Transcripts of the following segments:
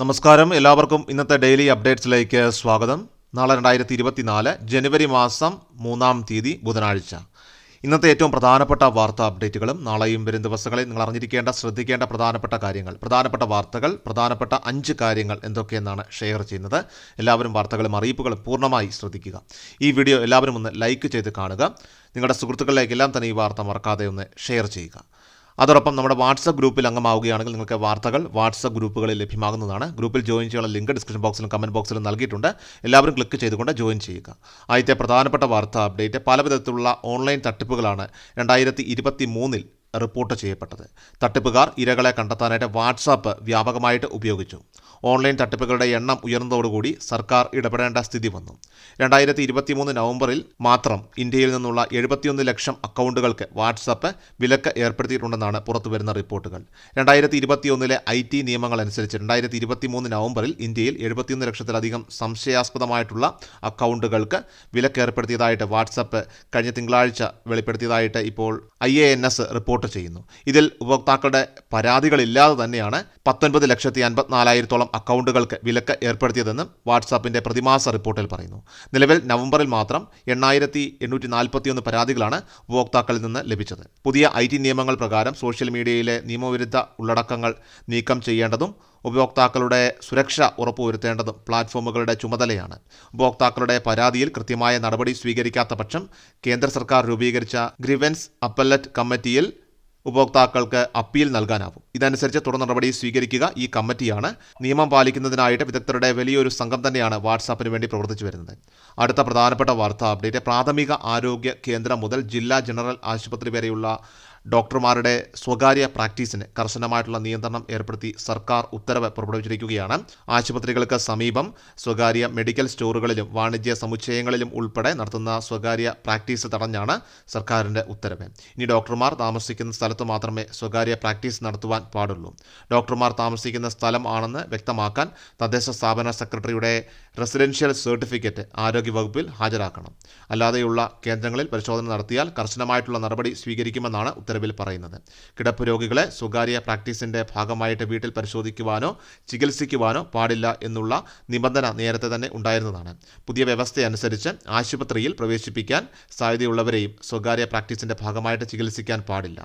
നമസ്കാരം. എല്ലാവർക്കും ഇന്നത്തെ ഡെയിലി അപ്ഡേറ്റ്സിലേക്ക് സ്വാഗതം. നാളെ രണ്ടായിരത്തി ഇരുപത്തിനാല് ജനുവരി മാസം മൂന്നാം തീയതി ബുധനാഴ്ച. ഇന്നത്തെ ഏറ്റവും പ്രധാനപ്പെട്ട വാർത്താ അപ്ഡേറ്റുകളും നാളെയും വരും ദിവസങ്ങളിൽ നിങ്ങൾ അറിഞ്ഞിരിക്കേണ്ട ശ്രദ്ധിക്കേണ്ട പ്രധാനപ്പെട്ട കാര്യങ്ങൾ പ്രധാനപ്പെട്ട വാർത്തകൾ പ്രധാനപ്പെട്ട അഞ്ച് കാര്യങ്ങൾ എന്തൊക്കെയെന്നാണ് ഷെയർ ചെയ്യുന്നത്. എല്ലാവരും വാർത്തകളും അറിയിപ്പുകളും പൂർണമായി ശ്രദ്ധിക്കുക. ഈ വീഡിയോ എല്ലാവരും ഒന്ന് ലൈക്ക് ചെയ്ത് കാണുക. നിങ്ങളുടെ സുഹൃത്തുക്കളിലേക്കെല്ലാം തന്നെ ഈ വാർത്ത മറക്കാതെ ഒന്ന് ഷെയർ ചെയ്യുക. അതോടൊപ്പം നമ്മുടെ വാട്സപ്പ് ഗ്രൂപ്പിൽ അംഗമാവുകയാണെങ്കിൽ നിങ്ങൾക്ക് വാർത്തകൾ വാട്സപ്പ് ഗ്രൂപ്പുകളിൽ ലഭ്യമാകുന്നതാണ്. ഗ്രൂപ്പിൽ ജോയിൻ ചെയ്യാനുള്ള ലിങ്ക് ഡിസ്ക്രിപ്ഷൻ ബോക്സിലും കമന്റ് ബോക്സിലും നൽകിയിട്ടുണ്ട്. എല്ലാവരും ക്ലിക്ക് ചെയ്തുകൊണ്ട് ജോയിൻ ചെയ്യുക. ആദ്യത്തെ പ്രധാനപ്പെട്ട വാർത്താ അപ്ഡേറ്റ് പല വിധത്തിലുള്ള ഓൺലൈൻ തട്ടിപ്പുകളാണ്. രണ്ടായിരത്തി ഇരുപത്തി മൂന്നിൽ റിപ്പോർട്ട് ചെയ്യപ്പെട്ടത്. തട്ടിപ്പുകാർ ഇരകളെ കണ്ടെത്താനായിട്ട് വാട്സാപ്പ് വ്യാപകമായിട്ട് ഉപയോഗിച്ചു. ഓൺലൈൻ തട്ടിപ്പുകളുടെ എണ്ണം ഉയർന്നതോടുകൂടി സർക്കാർ ഇടപെടേണ്ട സ്ഥിതി വന്നു. രണ്ടായിരത്തി ഇരുപത്തി മൂന്ന് നവംബറിൽ മാത്രം ഇന്ത്യയിൽ നിന്നുള്ള എഴുപത്തിയൊന്ന് ലക്ഷം അക്കൗണ്ടുകൾക്ക് വാട്സാപ്പ് വിലക്ക് ഏർപ്പെടുത്തിയിട്ടുണ്ടെന്നാണ് പുറത്തുവരുന്ന റിപ്പോർട്ടുകൾ. രണ്ടായിരത്തി ഇരുപത്തിയൊന്നിലെ ഐ ടി നിയമങ്ങൾ അനുസരിച്ച് രണ്ടായിരത്തി ഇരുപത്തി മൂന്ന് നവംബറിൽ ഇന്ത്യയിൽ എഴുപത്തിയൊന്ന് ലക്ഷത്തിലധികം സംശയാസ്പദമായിട്ടുള്ള അക്കൗണ്ടുകൾക്ക് വിലക്ക് ഏർപ്പെടുത്തിയതായിട്ട് വാട്സാപ്പ് കഴിഞ്ഞ തിങ്കളാഴ്ച വെളിപ്പെടുത്തിയതായിട്ട് ഇപ്പോൾ I A N S report ചെയ്യുന്നു. ഇതിൽ ഉപഭോക്താക്കളുടെ പരാതികളില്ലാതെ തന്നെയാണ് പത്തൊൻപത് ലക്ഷത്തി അൻപത്തിനാലായിരത്തോളം അക്കൗണ്ടുകൾക്ക് വിലക്ക് ഏർപ്പെടുത്തിയതെന്നും വാട്സാപ്പിന്റെ പ്രതിമാസ റിപ്പോർട്ടിൽ പറയുന്നു. നിലവിൽ നവംബറിൽ മാത്രം എണ്ണായിരത്തി എണ്ണൂറ്റി നാൽപ്പത്തിയൊന്ന് പരാതികളാണ് ഉപഭോക്താക്കളിൽ നിന്ന് ലഭിച്ചത്. പുതിയ ഐ ടി നിയമങ്ങൾ പ്രകാരം സോഷ്യൽ മീഡിയയിലെ നിയമവിരുദ്ധ ഉള്ളടക്കങ്ങൾ നീക്കം ചെയ്യേണ്ടതും ഉപഭോക്താക്കളുടെ സുരക്ഷ ഉറപ്പുവരുത്തേണ്ടതും പ്ലാറ്റ്ഫോമുകളുടെ ചുമതലയാണ്. ഉപഭോക്താക്കളുടെ പരാതിയിൽ കൃത്യമായ നടപടി സ്വീകരിക്കാത്ത പക്ഷം കേന്ദ്ര സർക്കാർ രൂപീകരിച്ച ഗ്രിവൻസ് അപ്പല്ലറ്റ് കമ്മിറ്റിയിൽ ഉപഭോക്താക്കൾക്ക് അപ്പീൽ നൽകാനാവും. ഇതനുസരിച്ച് തുടർ നടപടി സ്വീകരിക്കുക ഈ കമ്മിറ്റിയാണ്. നിയമം പാലിക്കുന്നതിനായിട്ട് വിദഗ്ധരുടെ വലിയൊരു സംഘം തന്നെയാണ് വാട്സാപ്പിന് വേണ്ടി പ്രവർത്തിച്ചു വരുന്നത്. അടുത്ത പ്രധാനപ്പെട്ട വാർത്താ അപ്ഡേറ്റ് പ്രാഥമിക ആരോഗ്യ കേന്ദ്രം മുതൽ ജില്ലാ ജനറൽ ആശുപത്രി വരെയുള്ള ഡോക്ടർമാരുടെ സ്വകാര്യ പ്രാക്ടീസിന് കർശനമായിട്ടുള്ള നിയന്ത്രണം ഏർപ്പെടുത്തി സർക്കാർ ഉത്തരവ് പുറപ്പെടുവിച്ചിരിക്കുകയാണ്. ആശുപത്രികൾക്ക് സമീപം സ്വകാര്യ മെഡിക്കൽ സ്റ്റോറുകളിലും വാണിജ്യ സമുച്ചയങ്ങളിലും ഉൾപ്പെടെ നടത്തുന്ന സ്വകാര്യ പ്രാക്ടീസ് തടഞ്ഞാണ് സർക്കാരിന്റെ ഉത്തരവ്. ഇനി ഡോക്ടർമാർ താമസിക്കുന്ന സ്ഥലത്ത് മാത്രമേ സ്വകാര്യ പ്രാക്ടീസ് നടത്തുവാൻ പാടുള്ളൂ. ഡോക്ടർമാർ താമസിക്കുന്ന സ്ഥലം ആണെന്ന് വ്യക്തമാക്കാൻ തദ്ദേശ സ്ഥാപന സെക്രട്ടറിയുടെ റെസിഡൻഷ്യൽ സർട്ടിഫിക്കറ്റ് ആരോഗ്യവകുപ്പിൽ ഹാജരാക്കണം. അല്ലാതെയുള്ള കേന്ദ്രങ്ങളിൽ പരിശോധന നടത്തിയാൽ കർശനമായിട്ടുള്ള നടപടി സ്വീകരിക്കുമെന്നാണ് ഉത്തരവിൽ പറയുന്നത്. കിടപ്പ് രോഗികളെ സ്വകാര്യ പ്രാക്ടീസിന്റെ ഭാഗമായിട്ട് വീട്ടിൽ പരിശോധിക്കുവാനോ ചികിത്സിക്കുവാനോ പാടില്ല എന്നുള്ള നിബന്ധന നേരത്തെ തന്നെ ഉണ്ടായിരുന്നതാണ്. പുതിയ വ്യവസ്ഥയനുസരിച്ച് ആശുപത്രിയിൽ പ്രവേശിപ്പിക്കാൻ സാധ്യതയുള്ളവരെയും സ്വകാര്യ പ്രാക്ടീസിന്റെ ഭാഗമായിട്ട് ചികിത്സിക്കാൻ പാടില്ല.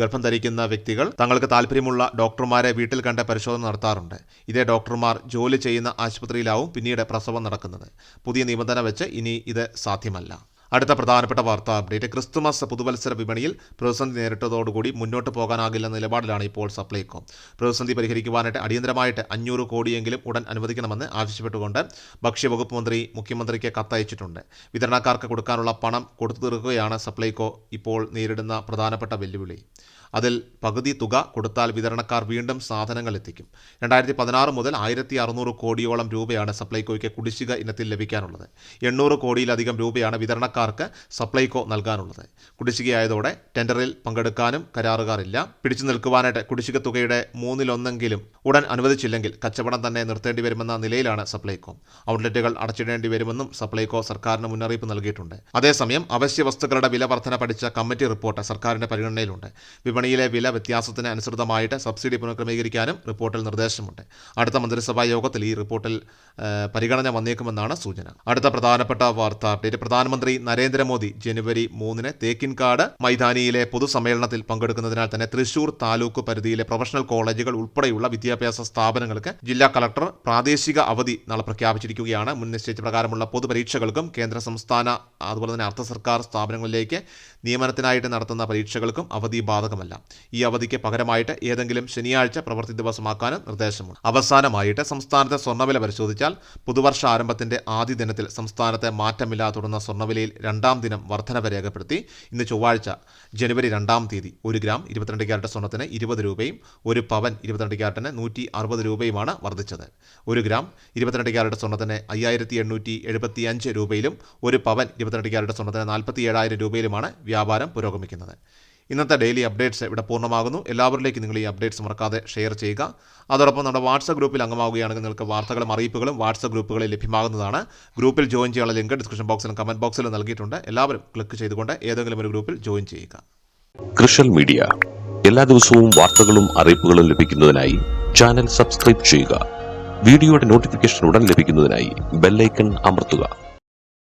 ഗർഭം ധരിക്കുന്ന വ്യക്തികൾ തങ്ങൾക്ക് താല്പര്യമുള്ള ഡോക്ടർമാരെ വീട്ടിൽ കണ്ട് പരിശോധന നടത്താറുണ്ട്. ഇതേ ഡോക്ടർമാർ ജോലി ചെയ്യുന്ന ആശുപത്രിയിലാവും പിന്നീട് പ്രസവം നടക്കുന്നത്. പുതിയ നിബന്ധന വെച്ച് ഇനി ഇത് സാധ്യമല്ല. അടുത്ത പ്രധാനപ്പെട്ട വാർത്താ അപ്ഡേറ്റ്. ക്രിസ്തുമസ് പുതുവത്സര വിപണിയിൽ പ്രതിസന്ധി നേരിട്ടതോടുകൂടി മുന്നോട്ട് പോകാനാകില്ലെന്ന നിലപാടിലാണ് ഇപ്പോൾ സപ്ലൈകോ. പ്രതിസന്ധി പരിഹരിക്കുവാനായിട്ട് അടിയന്തരമായിട്ട് അഞ്ഞൂറ് കോടിയെങ്കിലും ഉടൻ അനുവദിക്കണമെന്ന് ആവശ്യപ്പെട്ടുകൊണ്ട് ഭക്ഷ്യവകുപ്പ് മന്ത്രി മുഖ്യമന്ത്രിക്ക് കത്തയച്ചിട്ടുണ്ട്. വിതരണക്കാർക്ക് കൊടുക്കാനുള്ള പണം കൊടുത്തു തീർക്കുകയാണ് സപ്ലൈകോ ഇപ്പോൾ നേരിടുന്ന പ്രധാനപ്പെട്ട വെല്ലുവിളി. അതിൽ പകുതി തുക കൊടുത്താൽ വിതരണക്കാർ വീണ്ടും സാധനങ്ങൾ എത്തിക്കും. രണ്ടായിരത്തി പതിനാറ് മുതൽ ആയിരത്തി അറുന്നൂറ് കോടിയോളം രൂപയാണ് സപ്ലൈകോയ്ക്ക് കുടിശ്ശിക ഇനത്തിൽ ലഭിക്കാനുള്ളത്. എണ്ണൂറ് കോടിയിലധികം രൂപയാണ് വിതരണക്കാർക്ക് സപ്ലൈകോ നൽകാനുള്ളത്. കുടിശ്ശികയായതോടെ ടെൻഡറിൽ പങ്കെടുക്കാനും കരാറുകാരില്ല പിടിച്ചു നിൽക്കുവാനായിട്ട് കുടിശ്ശിക തുകയുടെ മൂന്നിലൊന്നെങ്കിലും ഉടൻ അനുവദിച്ചില്ലെങ്കിൽ കച്ചവടം തന്നെ നിർത്തേണ്ടി വരുമെന്ന നിലയിലാണ് സപ്ലൈകോ. ഔട്ട്ലെറ്റുകൾ അടച്ചിടേണ്ടി വരുമെന്നും സപ്ലൈകോ സർക്കാരിന് മുന്നറിയിപ്പ് നൽകിയിട്ടുണ്ട്. അതേസമയം അവശ്യ വസ്തുക്കളുടെ വില വർധന പഠിച്ച കമ്മിറ്റി റിപ്പോർട്ട് സർക്കാരിന്റെ പരിഗണനയിലുണ്ട്. വിപണിയിലെ വില വ്യത്യാസത്തിന് അനുസൃതമായിട്ട് സബ്സിഡി പുനഃക്രമീകരിക്കാനും റിപ്പോർട്ടിൽ നിർദ്ദേശമുണ്ട്. അടുത്ത മന്ത്രിസഭാ യോഗത്തിൽ ഈ റിപ്പോർട്ടിൽ പരിഗണന വന്നേക്കുമെന്നാണ് സൂചന. അടുത്ത പ്രധാനപ്പെട്ട വാർത്താ അപ്ഡേറ്റ് പ്രധാനമന്ത്രി നരേന്ദ്രമോദി ജനുവരി മൂന്നിന് തേക്കിൻകാട് മൈതാനിയിലെ പൊതുസമ്മേളനത്തിൽ പങ്കെടുക്കുന്നതിനാൽ തന്നെ തൃശൂർ താലൂക്ക് പരിധിയിലെ പ്രൊഫഷണൽ കോളേജുകൾ ഉൾപ്പെടെയുള്ള വിദ്യാഭ്യാസ സ്ഥാപനങ്ങൾക്ക് ജില്ലാ കളക്ടർ പ്രാദേശിക അവധി നാളെ പ്രഖ്യാപിച്ചിരിക്കുകയാണ്. മുൻ നിശ്ചയിച്ച പ്രകാരമുള്ള പൊതുപരീക്ഷകൾക്കും കേന്ദ്ര സംസ്ഥാന അതുപോലെ തന്നെ അർദ്ധ സർക്കാർ സ്ഥാപനങ്ങളിലേക്ക് നിയമനത്തിനായിട്ട് നടത്തുന്ന പരീക്ഷകൾക്കും അവധി ബാധകമല്ല. ഈ അവധിക്ക് പകരമായിട്ട് ഏതെങ്കിലും ശനിയാഴ്ച പ്രവൃത്തി ദിവസമാക്കാനും നിർദ്ദേശമുണ്ട്. അവസാനമായിട്ട് സംസ്ഥാനത്തെ സ്വർണവില പരിശോധിച്ചാൽ പുതുവർഷ ആരംഭത്തിന്റെ ആദ്യ ദിനത്തിൽ സംസ്ഥാനത്തെ മാറ്റമില്ലാതെ തുടർന്ന സ്വർണവിലയിൽ രണ്ടാം ദിനം വർധനവ് രേഖപ്പെടുത്തി ഇന്ന് ചൊവ്വാഴ്ച ജനുവരി രണ്ടാം തീയതി ഒരു ഗ്രാം ഇരുപത്തിരണ്ട് ക്യാരറ്റ് സ്വർണത്തിന് ഇരുപത് രൂപയും ഒരു പവൻ ഇരുപത്തിരണ്ട് ക്യാരറ്റിന് നൂറ്റി അറുപത് രൂപയുമാണ് വർദ്ധിച്ചത്. ഒരു ഗ്രാം ഇരുപത്തിരണ്ട് ക്യാരറ്റ് സ്വർണത്തിന് അയ്യായിരത്തി എണ്ണൂറ്റി എഴുപത്തി അഞ്ച് രൂപയിലും ഒരു പവൻ ഇരുപത്തിരണ്ട് ക്യാരറ്റ് സ്വർണത്തിന് നാൽപ്പത്തി ഏഴായിരം രൂപയിലുമാണ് വ്യാപാരം പുരോഗമിക്കുന്നത്. ഇന്നത്തെ ഡെയിലി അപ്ഡേറ്റ്സ് ഇവിടെ പൂർണമാകുന്നു. എല്ലാവരിലേക്കും നിങ്ങൾ ഈ അപ്ഡേറ്റ്സ് മറക്കാതെ ഷെയർ ചെയ്യുക. അതോടൊപ്പം നമ്മുടെ വാട്സപ്പ് ഗ്രൂപ്പിൽ അംഗമാവുകയാണെങ്കിൽ നിങ്ങൾക്ക് വാർത്തകളും അറിയിപ്പുകളും വാട്സപ്പ് ഗ്രൂപ്പുകളിൽ ലഭ്യമാകുന്നതാണ്. ഗ്രൂപ്പിൽ ജോയിൻ ചെയ്യാനുള്ള ലിങ്ക് ഡിസ്ക്രിപ്ഷൻ ബോക്സിലും കമന്റ് ബോക്സിലും നൽകിയിട്ടുണ്ട്. എല്ലാവരും ക്ലിക്ക് ചെയ്തുകൊണ്ട് ഏതെങ്കിലും ഒരു ഗ്രൂപ്പിൽ ജോയിൻ ചെയ്യുക. കൃഷൽ മീഡിയ. എല്ലാ ദിവസവും വാർത്തകളും അറിയിപ്പുകളും ലഭിക്കുന്നതിനായി ചാനൽ സബ്സ്ക്രൈബ് ചെയ്യുക. വീഡിയോയുടെ നോട്ടിഫിക്കേഷൻ ഉടൻ ലഭിക്കുന്നതിനായി ബെല്ലൈക്കൺ അമർത്തുക.